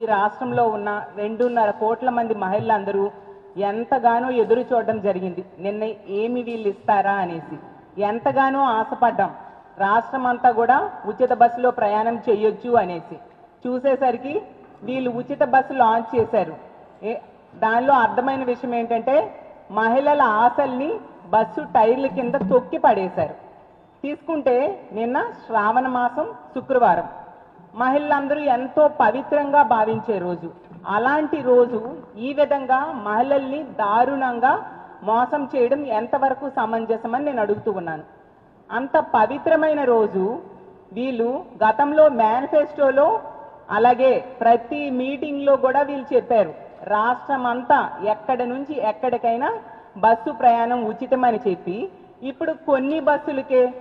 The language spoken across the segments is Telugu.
ఈ రాష్ట్రంలో ఉన్న రెండున్నర కోట్ల మంది మహిళలందరూ ఎంతగానో ఎదురు చూడడం జరిగింది. నిన్న ఏమి వీళ్ళు ఇస్తారా అనేసి. ఎంతగానో ఆశపడ్డాం. రాష్ట్రం అంతా కూడా ఉచిత బస్సులో ప్రయాణం చేయొచ్చు అనేసి. చూసేసరికి వీళ్ళు ఉచిత బస్సు లాంచ్ చేశారు. ఏ దానిలో అర్థమైన విషయం ఏంటంటే మహిళల ఆశల్ని బస్సు టైర్ల కింద తొక్కి పడేశారు. తీసుకుంటే నిన్న శ్రావణ మాసం శుక్రవారం. మహిళలందరూ ఎంతో పవిత్రంగా భావించే రోజు. అలాంటి రోజు ఈ విధంగా మహిళల్ని దారుణంగా మోసం చేయడం ఎంతవరకు సమంజసమని నేను అడుగుతూ ఉన్నాను. అంత పవిత్రమైన రోజు వీళ్ళు గతంలో మేనిఫెస్టోలో అలాగే ప్రతి మీటింగ్లో కూడా వీళ్ళు చెప్పారు. రాష్ట్రం అంతా ఎక్కడి నుంచి ఎక్కడికైనా బస్సు ప్రయాణం ఉచితమని చెప్పి. ఇప్పుడు కొన్ని బస్సులకే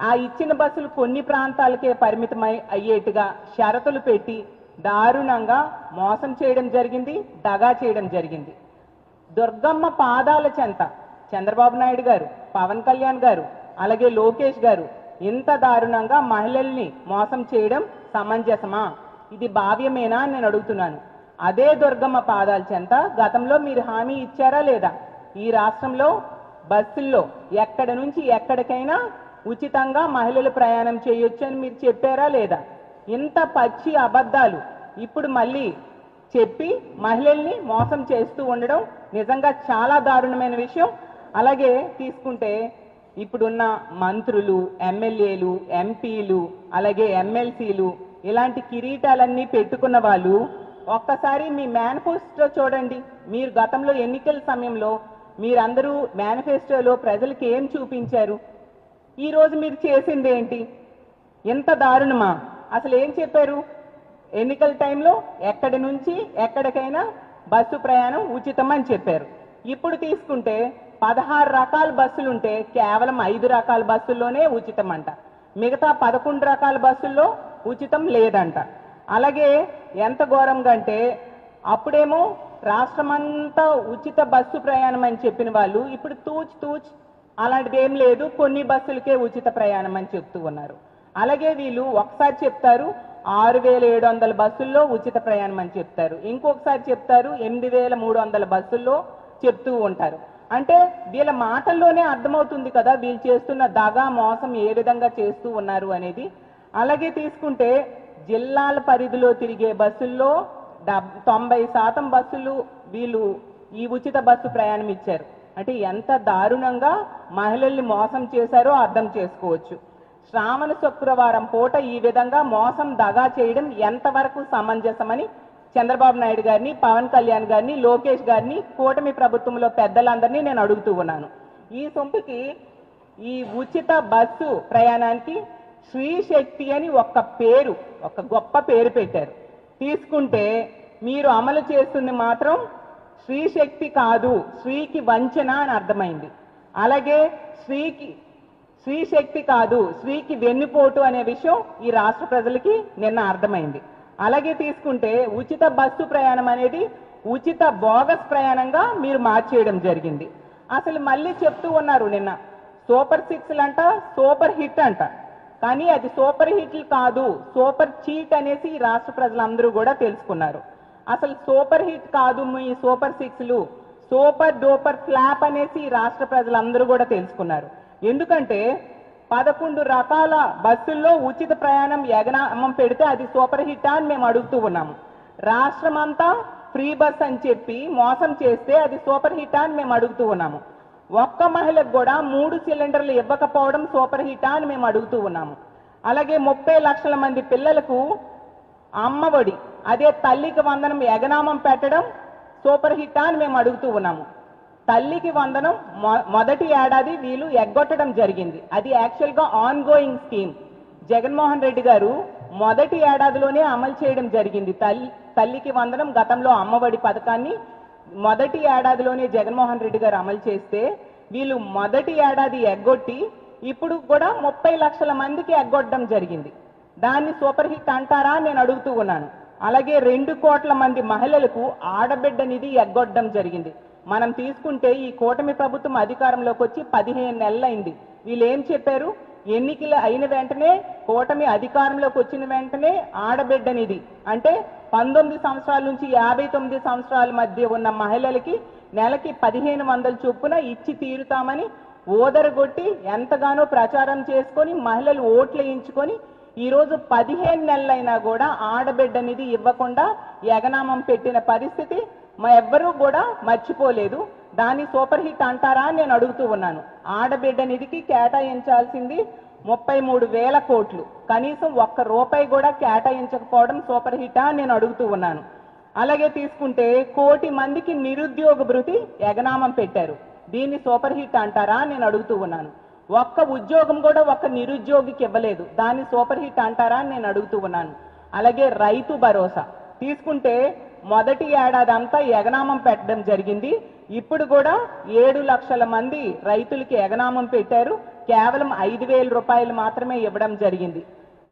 ఆ ఇచ్చిన బస్సులు కొన్ని ప్రాంతాలకే పరిమితమై అయ్యేట్టుగా షరతులు పెట్టి దారుణంగా మోసం చేయడం జరిగింది దగా చేయడం జరిగింది. దుర్గమ్మ పాదాల చెంత చంద్రబాబు నాయుడు గారు పవన్ కళ్యాణ్ గారు అలాగే లోకేష్ గారు ఇంత దారుణంగా మహిళల్ని మోసం చేయడం సమంజసమా? ఇది భావ్యమేనా అని నేను అడుగుతున్నాను. అదే దుర్గమ్మ పాదాల చెంత గతంలో మీరు హామీ ఇచ్చారా లేదా? ఈ రాష్ట్రంలో బస్సుల్లో ఎక్కడ నుంచి ఎక్కడికైనా ఉచితంగా మహిళలు ప్రయాణం చేయొచ్చు అని మీరు చెప్పారా లేదా? ఇంత పచ్చి అబద్ధాలు. ఇప్పుడు మళ్ళీ చెప్పి మహిళల్ని మోసం చేస్తూ ఉండడం నిజంగా చాలా దారుణమైన విషయం. అలాగే తీసుకుంటే ఇప్పుడున్న మంత్రులు ఎమ్మెల్యేలు ఎంపీలు అలాగే ఎమ్మెల్సీలు ఇలాంటి కిరీటాలన్నీ పెట్టుకున్న వాళ్ళు ఒక్కసారి మీ మేనిఫెస్టో చూడండి. మీరు గతంలో ఎన్నికల సమయంలో మీరందరూ మేనిఫెస్టోలో ప్రజలకు ఏం చూపించారు? ఈరోజు మీరు చేసింది ఏంటి? ఎంత దారుణమా? అసలు ఏం చెప్పారు? ఎన్నికల టైంలో ఎక్కడి నుంచి ఎక్కడికైనా బస్సు ప్రయాణం ఉచితం అని చెప్పారు. ఇప్పుడు తీసుకుంటే పదహారు రకాల బస్సులు ఉంటే కేవలం ఐదు రకాల బస్సుల్లోనే ఉచితం అంట మిగతా పదకొండు రకాల బస్సుల్లో ఉచితం లేదంట. అలాగే ఎంత ఘోరంగా అంటే అప్పుడేమో రాష్ట్రమంతా ఉచిత బస్సు ప్రయాణం అని చెప్పిన వాళ్ళు ఇప్పుడు తూచి తూచి అలాంటిది ఏం లేదు. కొన్ని బస్సులకే ఉచిత ప్రయాణం అని చెప్తూ ఉన్నారు. అలాగే వీళ్ళు ఒకసారి చెప్తారు ఆరు వేల ఏడు వందల బస్సుల్లో ఉచిత ప్రయాణం అని చెప్తారు. ఇంకొకసారి చెప్తారు ఎనిమిది వేల మూడు వందల బస్సుల్లో చెప్తూ ఉంటారు. అంటే వీళ్ళ మాటల్లోనే అర్థమవుతుంది కదా వీళ్ళు చేస్తున్న దగా మోసం ఏ విధంగా చేస్తూ ఉన్నారు అనేది. అలాగే తీసుకుంటే జిల్లాల పరిధిలో తిరిగే బస్సుల్లో డబ్ తొంభై శాతం బస్సులు వీళ్ళు ఈ ఉచిత బస్సు ప్రయాణం ఇచ్చారు. అంటే ఎంత దారుణంగా మహిళల్ని మోసం చేశారో అర్థం చేసుకోవచ్చు. శ్రావణ శుక్రవారం పూట ఈ విధంగా మోసం దగా చేయడం ఎంతవరకు సమంజసమని చంద్రబాబు నాయుడు గారిని పవన్ కళ్యాణ్ గారిని లోకేష్ గారిని కూటమి ప్రభుత్వంలో పెద్దలందరినీ నేను అడుగుతూ ఉన్నాను. ఈ సొంపుకి ఈ ఉచిత బస్సు ప్రయాణానికి శ్రీ శక్తి అని ఒక పేరు ఒక గొప్ప పేరు పెట్టారు. తీసుకుంటే మీరు అమలు చేస్తుంది మాత్రం స్త్రీశక్తి శక్తి కాదు స్వీకి వంచన అని అర్థమైంది. అలాగే స్వీకి స్త్రీశక్తి శక్తి కాదు స్వీకి వెన్నుపోటు అనే విషయం ఈ రాష్ట్ర ప్రజలకి నిన్న అర్థమైంది. అలాగే తీసుకుంటే ఉచిత బస్సు ప్రయాణం అనేది ఉచిత బోగస్ ప్రయాణంగా మీరు మార్చేయడం జరిగింది. అసలు మళ్ళీ చెప్తూ ఉన్నారు నిన్న సూపర్ సిక్స్లు అంట సూపర్ హిట్ అంట. కానీ అది సూపర్ హిట్లు కాదు సూపర్ చీట్ అనేసి ఈ రాష్ట్ర ప్రజలందరూ కూడా తెలుసుకున్నారు. అసలు సూపర్ హిట్ కాదు మీ సూపర్ సిక్స్లు. సూపర్ డూపర్ ఫ్లాప్ అనేసి రాష్ట్ర ప్రజలందరూ కూడా తెలుసుకున్నారు. ఎందుకంటే పదకొండు రకాల బస్సుల్లో ఉచిత ప్రయాణం ఎగనామం పెడితే అది సూపర్ హిట్ అని మేము అడుగుతూ ఉన్నాము. రాష్ట్రం అంతా ఫ్రీ బస్ అని చెప్పి మోసం చేస్తే అది సూపర్ హిట్ అని మేము అడుగుతూ ఉన్నాము. ఒక్క మహిళకు కూడా మూడు సిలిండర్లు ఇవ్వకపోవడం సూపర్ హిట్ అని మేము అడుగుతూ ఉన్నాము. అలాగే ముప్పై లక్షల మంది పిల్లలకు అమ్మఒడి అదే తల్లికి వందనం ఎగనామం పెట్టడం సూపర్ హిట్ అని మేము అడుగుతూ ఉన్నాము. తల్లికి వందనం మొ- మొదటి ఏడాది వీళ్ళు ఎగ్గొట్టడం జరిగింది. అది యాక్చువల్గా ongoing scheme Jaganmohan Reddy garu మొదటి ఏడాదిలోనే అమలు చేయడం జరిగింది. తల్లి తల్లికి వందనం గతంలో అమ్మఒడి పథకాన్ని మొదటి ఏడాదిలోనే జగన్మోహన్ రెడ్డి గారు అమలు చేస్తే వీళ్ళు మొదటి ఏడాది ఎగ్గొట్టి ఇప్పుడు కూడా ముప్పై లక్షల మందికి ఎగ్గొట్టడం జరిగింది. దాన్ని సూపర్ హిట్ అంటారా అని నేను అడుగుతూ ఉన్నాను. అలాగే రెండు కోట్ల మంది మహిళలకు ఆడబిడ్డ నిధి ఎగ్గొట్టడం జరిగింది. మనం తీసుకుంటే ఈ కూటమి ప్రభుత్వం అధికారంలోకి వచ్చి పదిహేను నెలలైంది. వీళ్ళు ఏం చెప్పారు? ఎన్నికలు అయిన వెంటనే కూటమి అధికారంలోకి వచ్చిన వెంటనే ఆడబిడ్డనిది అంటే పంతొమ్మిది సంవత్సరాల నుంచి యాభై తొమ్మిది సంవత్సరాల మధ్య ఉన్న మహిళలకి నెలకి పదిహేను వందల చొప్పున ఇచ్చి తీరుతామని ఓదరగొట్టి ఎంతగానో ప్రచారం చేసుకొని మహిళలు ఓట్లు వేయించుకొని ఈరోజు పదిహేను నెలలైనా కూడా ఆడబిడ్డ నిధి ఇవ్వకుండా ఎగనామం పెట్టిన పరిస్థితి మా ఎవ్వరూ కూడా మర్చిపోలేదు. దాన్ని సూపర్ హిట్ అంటారా నేను అడుగుతూ ఉన్నాను. ఆడబిడ్డ నిధికి కేటాయించాల్సింది ముప్పై మూడు వేల కోట్లు. కనీసం ఒక్క రూపాయి కూడా కేటాయించకపోవడం సూపర్ హిటా నేను అడుగుతూ ఉన్నాను. అలాగే తీసుకుంటే కోటి మందికి నిరుద్యోగ భృతి ఎగనామం పెట్టారు. దీన్ని సూపర్ హిట్ అంటారా నేను అడుగుతూ ఉన్నాను. ఒక్క ఉద్యోగం కూడా ఒక్క నిరుద్యోగికి ఇవ్వలేదు. దాన్ని సూపర్ హిట్ అంటారా అని నేను అడుగుతూ ఉన్నాను. అలాగే రైతు భరోసా. తీసుకుంటే మొదటి ఏడాది అంతా ఎగనామం పెట్టడం జరిగింది. ఇప్పుడు కూడా ఏడు లక్షల మంది రైతులకి ఎగనామం పెట్టారు. కేవలం ఐదు వేల రూపాయలు మాత్రమే ఇవ్వడం జరిగింది.